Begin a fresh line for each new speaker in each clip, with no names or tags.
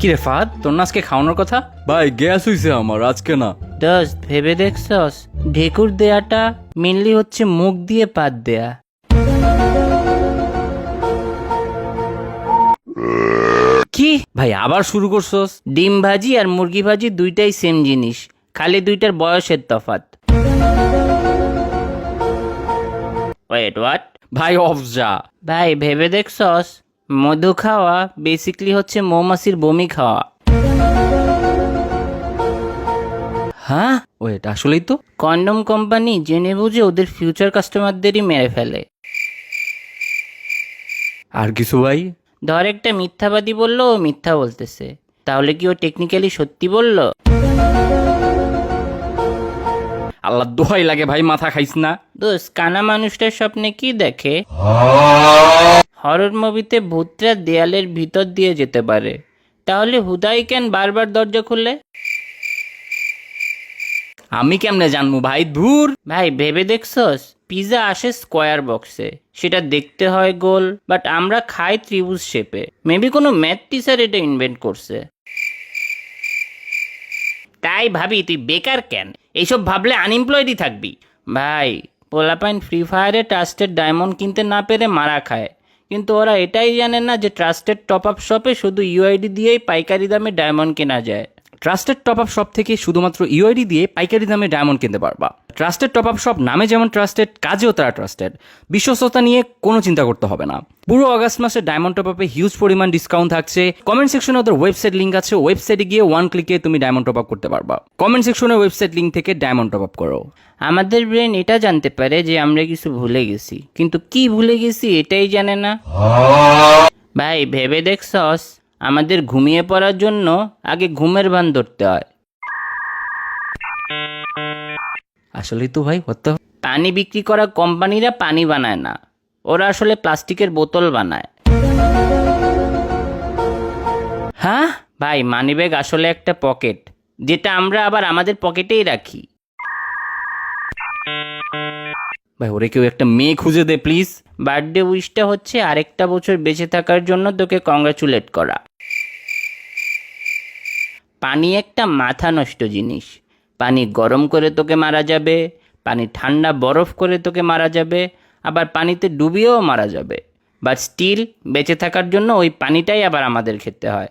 কিরে ফাহাদ তোর না আজকে খাওয়ানোর কথা?
ভাই গ্যাস হইছে আমার আজকে না।
দোস্ত ভেবে দেখছস ঢেকুর দেয়াটা মেনলি হচ্ছে মুখ দিয়ে পাত দেয়া।
কি? ভাই আবার শুরু করছস?
ডিম ভাজি আর মুরগি ভাজি দুইটাই সেম জিনিস খালি দুইটার বয়সের তফাৎ। ওয়েট হোয়াট
ভাই অফ যা
ভাই ভেবে দেখছস মধু খাওয়া বেসিকলি হচ্ছে মৌমাছির বমি খাওয়া।
হ্যাঁ? ওয়েট আসলেই তো।
কন্ডম কোম্পানি জেনে বুঝে ওদের ফিউচার কাস্টমারদেরই মেরে ফেলে।
আর কিছু ভাই?
ধর একটা মিথ্যাবাদী বলল ও মিথ্যা বলতেছে। তাহলে কি ও টেকনিক্যালি সত্যি বলল?
আল্লাহ দোহাই লাগে ভাই মাথা খাইস না।
দোষ কানা মানুষটার স্বপ্নে কি দেখে? হরর মুভিতে ভূতরা দেয়ালের ভিতর দিয়ে যেতে পারে। তাহলে হুদাই কেন বারবার দরজা খুলে
আমি কেমনে জানব ভাই? ধুর।
ভাই ভেবে দেখছস? পিজা আসে স্কোয়ার বক্সে। সেটা দেখতে হয় গোল বাট আমরা খাই ত্রিভুজ শেপে। মেবি কোনো ম্যাথ টিচার এটা ইনভেন্ট করছে। তাই ভাবি তুই বেকার কেন? এইসব ভাবলে আনএমপ্লয়েডই থাকবি। ভাই, পোলাপাইন ফ্রি ফায়ারে ট্রাস্টেড ডায়মন্ড কিনতে না পেরে মারা খায়। কিন্তু ওরা এটাই জানে না যে ট্রাস্টেড টপ আপ শপে শুধু ইউআইডি দিয়েই পাইকারি দামে ডায়মন্ড কেনা যায়।
ট্রাস্টেড টপ আপ শপ থেকে শুধুমাত্র ইউআইডি দিয়ে পাইকারি দামে ডায়মন্ড কিনতে পারবা। ট্রাস্টেড টপ আপ শপ নামে যেমন ট্রাস্টেড কাজেও তারা ট্রাস্টেড বিশ্বস্ততা নিয়ে কোনো চিন্তা করতে হবে না। পুরো অগাস্ট মাসে ডায়মন্ড টপ আপে হিউজ পরিমাণ ডিসকাউন্ট থাকছে। কমেন্ট সেকশনে ওদের ওয়েবসাইট লিঙ্ক আছে। ওয়েবসাইটে গিয়ে ওয়ান ক্লিকে তুমি ডায়মন্ড টপ আপ করতে পারবা। কমেন্ট সেকশনে ওয়েবসাইট লিঙ্ক থেকে ডায়মন্ড টপ আপ করো।
আমাদের ব্রেন এটা জানতে পারে যে আমরা কিছু ভুলে গেছি। কিন্তু কি ভুলে গেছি এটাই জানে না। ভাই ভেবে দেখছস? আমাদের ঘুমিয়ে পড়ার জন্য আগে ঘুমের ভান ধরতে হয়।
আসলে তো ভাই হতে
পানি বিক্রি করা কোম্পানিরা পানি বানায় না। ওরা আসলে প্লাস্টিকের বোতল বানায়।
হ্যাঁ?
ভাই মানিব্যাগ আসলে একটা পকেট যেটা আমরা আবার আমাদের পকেটেই রাখি।
ভাই, ওরে কেউ একটা মেয়ে খুঁজে দে প্লিজ
বার্থডে উইশটা হচ্ছে আরেকটা বছর বেঁচে থাকার জন্য তোকে কংগ্রাচুলেট করা। পানি একটা মাথা নষ্ট জিনিস। পানি গরম করে তোকে মারা যাবে, পানি ঠান্ডা বরফ করে তোকে মারা যাবে, আবার পানিতে ডুবিয়েও মারা যাবে। বাট স্টিল বেঁচে থাকার জন্য ওই পানিটাই আবার আমাদের খেতে হয়।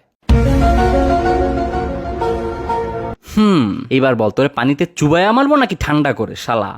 হুম, এবার বল, তোরে পানিতে চুবাইয়া মারবো নাকি ঠান্ডা করে, শালা?